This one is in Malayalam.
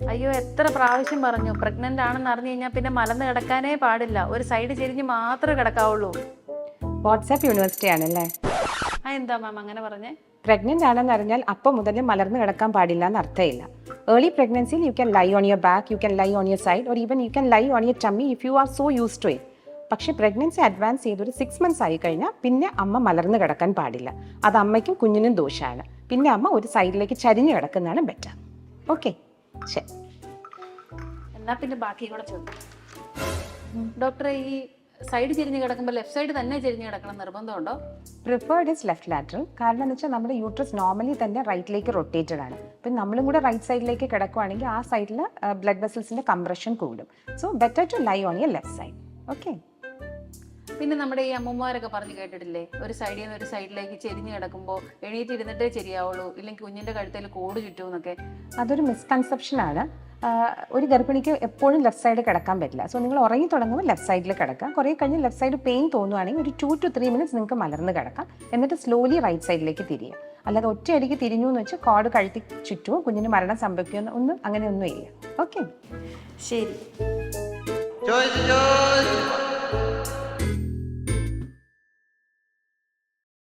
അയ്യോ എത്ര പ്രാവശ്യം പറഞ്ഞു. പ്രഗ്നന്റ് ആണെന്ന് അറിഞ്ഞു കഴിഞ്ഞാൽ പിന്നെ മലന്ന് കിടക്കാനേ പാടില്ല. ഒരു സൈഡ് ചെരിഞ്ഞ് മാത്രമേ കിടക്കാവുള്ളൂ. വാട്സാപ്പ് യൂണിവേഴ്സിറ്റി ആണല്ലേ? ആ എന്താ മാം അങ്ങനെ പറഞ്ഞേ? പ്രഗ്നന്റ് ആണെന്ന് അറിഞ്ഞാൽ അപ്പം മുതൽ മലർന്ന് കിടക്കാൻ പാടില്ല എന്ന് അർത്ഥമില്ല early പ്രഗ്നൻസിയിൽ you can lie on your back you can lie on your side or even you can lie on your tummy if you are so used to it പക്ഷേ പ്രഗ്നൻസി അഡ്വാൻസ് ചെയ്തൊരു സിക്സ് മന്ത്സ് ആയി കഴിഞ്ഞാൽ പിന്നെ അമ്മ മലർന്ന് കിടക്കാൻ പാടില്ല. അത് അമ്മയ്ക്കും കുഞ്ഞിനും ദോഷമാണ് പിന്നെ അമ്മ ഒരു സൈഡിലേക്ക് ചരിഞ്ഞു കിടക്കുന്നതാണ് ബെറ്റർ ഓക്കെ ശരി. എന്നാ പിന്നെ ബാക്കി കൂടെ ചോദിക്കും. ഡോക്ടറെ ഈ സൈഡ് ചെരിഞ്ഞ് കിടക്കുമ്പോൾ ലെഫ്റ്റ് സൈഡ് തന്നെ ചെരിഞ്ഞ് കിടക്കണം നിർബന്ധമുണ്ടോ? പ്രിഫേർഡ് ഇസ് ലെഫ്റ്റ് ലാറ്ററൽ കാരണം എന്ന് വെച്ചാൽ നമ്മുടെ യൂട്രസ് നോർമലി തന്നെ റൈറ്റിലേക്ക് റൊട്ടേറ്റഡ് ആണ്. അപ്പം നമ്മളും കൂടെ റൈറ്റ് സൈഡിലേക്ക് കിടക്കുവാണെങ്കിൽ ആ സൈഡിൽ ബ്ലഡ് വെസൽസിന്റെ കംപ്രഷൻ കൂടും. So better to lie on your left side okay പിന്നെ നമ്മുടെ ഈ അമ്മമാരൊക്കെ പറഞ്ഞു കേട്ടിട്ടില്ലേ? ഒരു സൈഡിൽ നിന്ന് ഒരു സൈഡിലേക്ക് ചെരിഞ്ഞ് കിടക്കുമ്പോൾ എണീറ്റ് ഇരുന്നിട്ടേ ശരിയാവുള്ളൂ ഇല്ലെങ്കിൽ കുഞ്ഞിന്റെ കഴുത്തിൽ കോട് ചുറ്റും എന്നൊക്കെ അതൊരു മിസ്കൺസെപ്ഷൻ ആണ്. ഒരു ഗർഭിണിക്ക് എപ്പോഴും ലെഫ്റ്റ് സൈഡിൽ കിടക്കാൻ പറ്റില്ല. സോ നിങ്ങൾ ഉറങ്ങി തുടങ്ങുമ്പോൾ ലെഫ്റ്റ് സൈഡിൽ കിടക്കാം. കുറേ കഴിഞ്ഞ് ലെഫ്റ്റ് സൈഡ് പെയിൻ തോന്നുവാണെങ്കിൽ ഒരു ടു ടു ത്രീ മിനിറ്റ്സ് നിങ്ങൾക്ക് മലർന്ന് കിടക്കാം. എന്നിട്ട് സ്ലോലി റൈറ്റ് സൈഡിലേക്ക് തിരിയുക. അല്ലാതെ ഒറ്റയടിക്ക് തിരിഞ്ഞു എന്ന് വെച്ച് കോഡ് കഴുത്തി ചുറ്റുമോ കുഞ്ഞിന് മരണം സംഭവിക്കുമെന്ന് ഒന്നും അങ്ങനെയൊന്നും ഇല്ല ഓക്കെ ശരി. ചോദിച്ചു